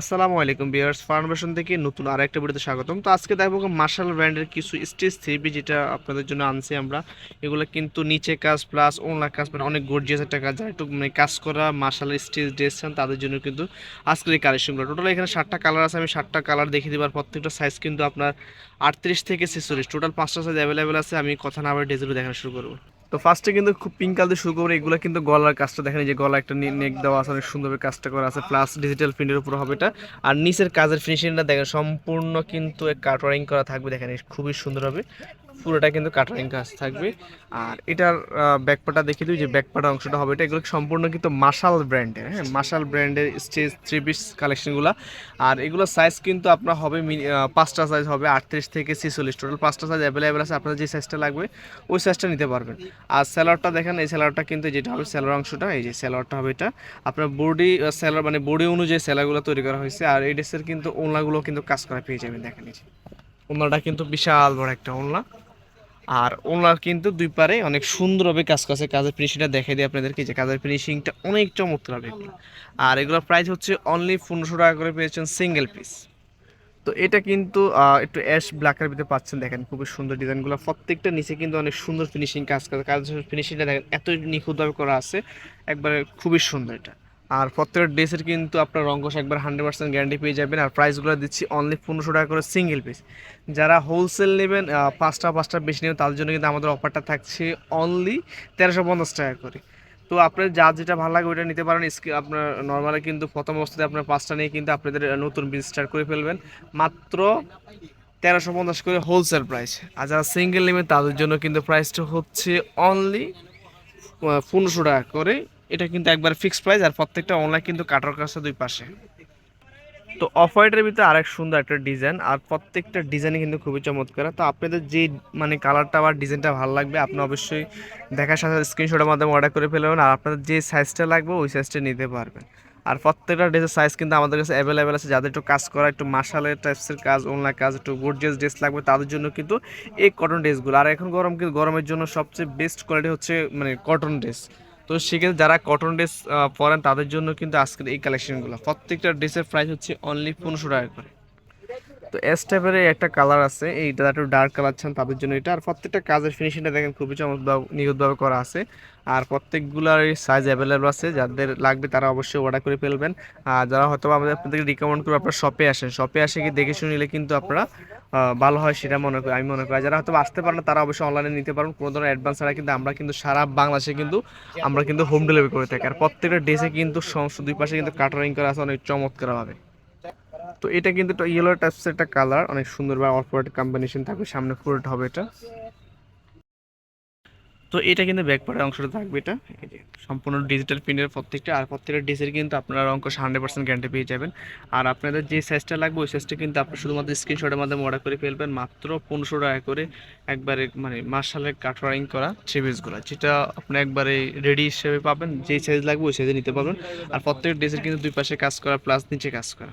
আসসালামু আলাইকুম বিয়ার্স ফাউন্ডেশন থেকে নতুন আর একটা ভিডিওতে স্বাগতম। তো আজকে দেখব মার্শাল ব্র্যান্ডের কিছু স্টেজ থ্রিপি যেটা আপনাদের জন্য আনছি আমরা। এগুলো কিন্তু নিচে কাজ প্লাস ওনলা কাজ মানে অনেক গর্জিয়াস একটা কাজ। যারা একটু মানে কাজ করা মার্শালের স্টেজ ড্রেস চান, তাদের জন্য কিন্তু আজকের এই কালেকশনগুলো টোটাল এখানে ষাটটা কালার আছে, আমি ষাটটা কালার দেখিয়ে দেবার প্রত্যেকটা সাইজ কিন্তু আপনার আটত্রিশ থেকে ছেচল্লিশ টোটাল পাঁচটা সাইজ অ্যাভেলেবেল আছে। আমি কথা না আবার ডেজগুলো দেখানো শুরু করব। তো ফার্স্টে কিন্তু খুব পিঙ্ক কালার দিয়ে শুরু করব। এগুলো কিন্তু গলার কাজটা দেখেন যে গলা একটা নেক দেওয়া আছে, অনেক সুন্দরভাবে কাজটা করা আছে। প্লাস ডিজিটাল প্রিন্টের উপর হবে এটা। আর নিচের কাজের ফিনিশিংটা দেখেন, সম্পূর্ণ কিন্তু কাটারিং করা থাকবে। দেখেন খুবই সুন্দর হবে। পুরোটা কিন্তু কাটারিং কাজ থাকবে। আর এটার ব্যাকপাটা দেখিয়ে দিই যে ব্যাকপাটা অংশটা হবে। এটা এগুলো সম্পূর্ণ কিন্তু মার্শাল ব্র্যান্ডের হ্যাঁ? মার্শাল ব্র্যান্ডের স্টেজ থ্রি পিস কালেকশনগুলো আর এগুলো সাইজ কিন্তু আপনার হবে পাঁচটা সাইজ হবে, আটত্রিশ থেকে ছেচল্লিশ। টোটাল পাঁচটা সাইজ অ্যাভেলেবেল আছে, আপনার যে সাইজটা লাগবে, ওই সাইজটা নিতে পারবেন। আর স্যালারটা দেখেন, এই স্যালারটা কিন্তু যেটা হবে স্যালার অংশটা, এই যে স্যালারটা হবে এটা। আপনার বডি স্যালার মানে বডি অনুযায়ী স্যালারগুলো তৈরি করা হয়েছে। আর এই ড্রেসের কিন্তু ওনলাগুলো কিন্তু কাজ করা পেয়ে যাবেন, দেখেন যে। ওনলাটা কিন্তু বিশাল বড় একটা ওনলা আর ওনার কিন্তু দুই পারে অনেক সুন্দরভাবে কাজ করছে। কাজের ফিনিশিংটা দেখাই দিই আপনাদেরকে যে কাজের ফিনিশিংটা অনেক চমৎকার হবে এগুলো আর এগুলোর প্রাইস হচ্ছে অনলি পনেরোশো টাকা করে পেয়েছেন সিঙ্গেল পিস তো এটা কিন্তু একটু অ্যাশ ব্ল্যাকের ভিতরে পাচ্ছেন দেখেন, খুবই সুন্দর ডিজাইনগুলো। প্রত্যেকটা নিচে কিন্তু অনেক সুন্দর ফিনিশিং কাজ করে কাজের ফিনিশিংটা দেখেন, এত নিখুঁতভাবে করা আছে, একবারে খুবই সুন্দর এটা। আর প্রত্যেকটা ড্রেসের কিন্তু আপনার রঙ্গস একবার হান্ড্রেড পার্সেন্ট গ্যারান্টি পেয়ে যাবেন। আর প্রাইসগুলো দিচ্ছি অনলি পনেরোশো টাকা করে সিঙ্গেল পিস যারা হোলসেল নেবেন পাঁচটা পাঁচটা বেশি নেবেন, তাদের জন্য কিন্তু আমাদের অফারটা থাকছে অনলি তেরোশো পঞ্চাশ টাকা করে। তো আপনার যা যেটা ভালো লাগে ওইটা নিতে পারেন। আপনার নর্মালি কিন্তু প্রথম অবস্থাতে আপনার পাঁচটা নিয়ে কিন্তু আপনাদের নতুন বিজনেস স্টার্ট করে ফেলবেন। মাত্র তেরোশো পঞ্চাশ করে হোলসেল প্রাইস আর যারা সিঙ্গেল নেবেন, তাদের জন্য কিন্তু প্রাইসটা হচ্ছে অনলি পনেরোশো টাকা করে এটা কিন্তু একবার ফিক্সড প্রাইস আর প্রত্যেকটা অনলাইন কিন্তু কাটার কাছে দুই পাশে। তো অফ হোয়াইটের ভিতরে আরেক সুন্দর একটা ডিজাইন আর প্রত্যেকটা ডিজাইনই কিন্তু খুবই চমৎকার। তো আপনাদের যে মানে কালারটা বা ডিজাইনটা ভালো লাগবে, আপনি অবশ্যই দেখার সাথে স্ক্রিনশটের মাধ্যমে অর্ডার করে ফেলবেন আর আপনাদের যে সাইজটা লাগবে, ওই সাইজটা নিতে পারবেন। আর প্রত্যেকটা ড্রেসের সাইজ কিন্তু আমাদের কাছে অ্যাভেলেবেল আছে। যাদের একটু কাজ করা, একটু মার্শালের টাইপসের কাজ অনলাইন কাজ, একটু গোর্জিয়াস ড্রেস লাগবে, তাদের জন্য কিন্তু এই কটন ড্রেসগুলো আর এখন গরম, কিন্তু গরমের জন্য সবচেয়ে বেস্ট কোয়ালিটি হচ্ছে মানে কটন ড্রেস তো সেক্ষেত্রে যারা কটন ড্রেস পরেন তাদের জন্য কিন্তু আজকের এই কালেকশনগুলো প্রত্যেকটা ড্রেসের প্রাইস হচ্ছে অনলি পনেরোশো টাকা করে। তো এস টাইপের একটা কালার আছে এইটা একটু ডার্ক কালার চান তাদের জন্য এটা। আর প্রত্যেকটা কাজের ফিনিশিংটা দেখেন খুবই চমৎকার, নিখুঁতভাবে করা আছে। আর প্রত্যেকগুলোর সাইজ অ্যাভেলেবল আছে, যাদের লাগবে তারা অবশ্যই অর্ডার করে ফেলবেন। আর যারা হয়তো আমাদের আপনাদেরকে রিকমেন্ড করব আপনারা শপে আসেন শপে আসে কি দেখে শুনে নিলে কিন্তু আপনারা ভালো হয় সেটা মনে করি, আমি মনে করি। যারা হয়তো আসতে পারেন তারা অবশ্যই অনলাইনে নিতে পারেন। কোনো ধরনের অ্যাডভান্স ছাড়া কিন্তু আমরা কিন্তু সারা বাংলাদেশে কিন্তু, আমরা কিন্তু হোম ডেলিভারি করে থাকি। আর প্রত্যেকটা ড্রেসে কিন্তু সমস্ত দুই পাশে কিন্তু কাটারিং করা আছে অনেক চমৎকারভাবে। তো এটা কিন্তু ইয়েলো টাইপসের একটা কালার অনেক সুন্দর বা অফ কম্বিনেশন থাকবে, সামনে ফুলটা হবে এটা। তো এটা কিন্তু ব্যাক পার্টের অংশটা থাকবে এটা সম্পূর্ণ ডিজিটাল প্রিন্টের প্রত্যেকটা, আর প্রত্যেকটা ডিসের কিন্তু আপনারা অঙ্ক হান্ড্রেড পার্সেন্ট গ্যারান্টি পেয়ে যাবেন। আর আপনাদের যে সাইজটা লাগবে, ওই সাইজটা কিন্তু আপনি শুধুমাত্র স্ক্রিনশটের মাধ্যমে অর্ডার করে ফেলবেন, মাত্র পনেরোশো টাকা করে একবারে মানে মার্শালের কাটরাইং করা থ্রিপিসগুলো যেটা আপনি একবারে রেডি হিসেবে পাবেন, যেই সাইজ লাগবে, ওই সাইজে নিতে পারবেন। আর প্রত্যেকটা ড্রেসের কিন্তু দুই পাশে কাজ করা প্লাস নিচে কাজ করা।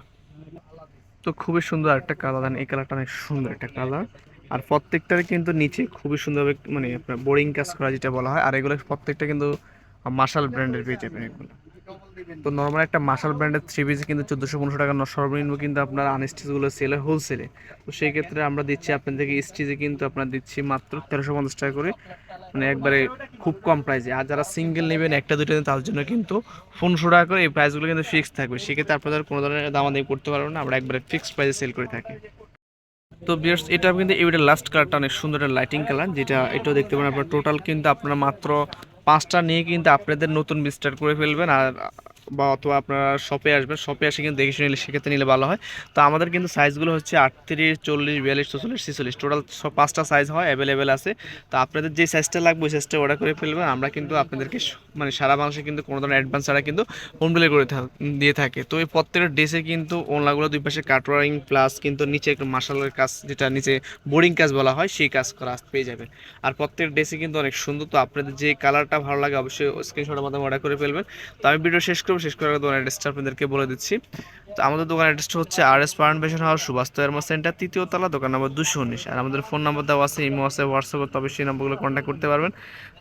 তো খুবই সুন্দর একটা কালার দেন এই কালারটা অনেক সুন্দর একটা কালার আর প্রত্যেকটার কিন্তু নিচে খুবই সুন্দরভাবে মানে আপনার বোরিং কাজ করা যেটা বলা হয়। আর এগুলো প্রত্যেকটা কিন্তু মার্শাল ব্র্যান্ডের পেয়ে যাবেন এগুলো। তো নর্মাল একটা মার্শাল ব্র্যান্ডের থ্রি পিসে কিন্তু চোদ্দোশো পনেরোশো টাকা সর্বনিম্ন কিন্তু আপনার আনস্টিচগুলো সেল হোলসেলে তো সেই ক্ষেত্রে আমরা দিচ্ছি আপনাদেরকে স্টিচে কিন্তু আপনার দিচ্ছি মাত্র তেরোশো পঞ্চাশ টাকা করে। মানে একবারে খুব কম প্রাইসে আর যারা সিঙ্গেল নেবেন, একটা দুটো তাদের জন্য কিন্তু পনেরোশো টাকা করে এই প্রাইসগুলো কিন্তু ফিক্সড থাকবে। সেক্ষেত্রে আপনাদের কোনো ধরনের দামাদামি করতে পারবেন না। আমরা একবারে ফিক্সড প্রাইসে সেল করে থাকি। তো বিয়ার্স এটা কিন্তু এবারে লাস্ট কালারটা অনেক সুন্দর একটা লাইটিং কালার যেটা এটাও দেখতে পারেন আপনার টোটাল কিন্তু আপনার মাত্র পাঁচটা নিয়ে কিন্তু আপনাদের নতুন বিস্টার করে ফেলবেন। আর বা অথবা আপনারা শপে আসবেন শপে এসে কিন্তু দেখে শুনে নিলে, সেক্ষেত্রে নিলে ভালো হয়। তো আমাদের কিন্তু সাইজগুলো হচ্ছে আটত্রিশ, চল্লিশ, বিয়াল্লিশ চল্লিশ ছেচল্লিশ। টোটাল সব পাঁচটা সাইজ হয় অ্যাভেলেবেল আছে। তো আপনাদের যে সাইজটা লাগবে, ওই সাইজটা অর্ডার করে ফেলবেন। আমরা কিন্তু আপনাদেরকে মানে সারা বাংলাদেশে কিন্তু কোনো ধরনের অ্যাডভান্স ছাড়া কিন্তু হোম ডেলিভারি করে দিয়ে থাকে। তো এই প্রত্যেকটা ড্রেসে কিন্তু ওনলাগুলো দুই পাশে কাটওয়ারিং প্লাস কিন্তু নিচে একটু মার্শালের কাজ, যেটা নিচে বোরিং কাজ বলা হয়, সেই কাজ করা পেয়ে যাবেন। আর প্রত্যেক ড্রেসে কিন্তু অনেক সুন্দর। তো আপনাদের যে কালারটা ভালো লাগে, অবশ্যই স্ক্রিনশটের মাধ্যমে অর্ডার করে ফেলবেন। তো আমি ভিডিও শেষ করব শেষ করার দোকান অ্যাড্রেসটা আপনাদেরকে বলে দিচ্ছি। তো আমাদের দোকান অ্যাড্রেসটা হচ্ছে R S foundation house Subhash তৈরমা centre তৃতীয় তলা, দোকান নম্বর দুশো উনিশ। আর আমাদের ফোন নম্বর দেওয়া আছে, ইমো আছে হোয়াটসঅ্যাপ তবে সেই নম্বরগুলো কন্ট্যাক্ট করতে পারবেন।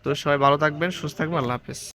তো সবাই ভালো থাকবেন, সুস্থ থাকবেন, আল্লাহ হাফেজ।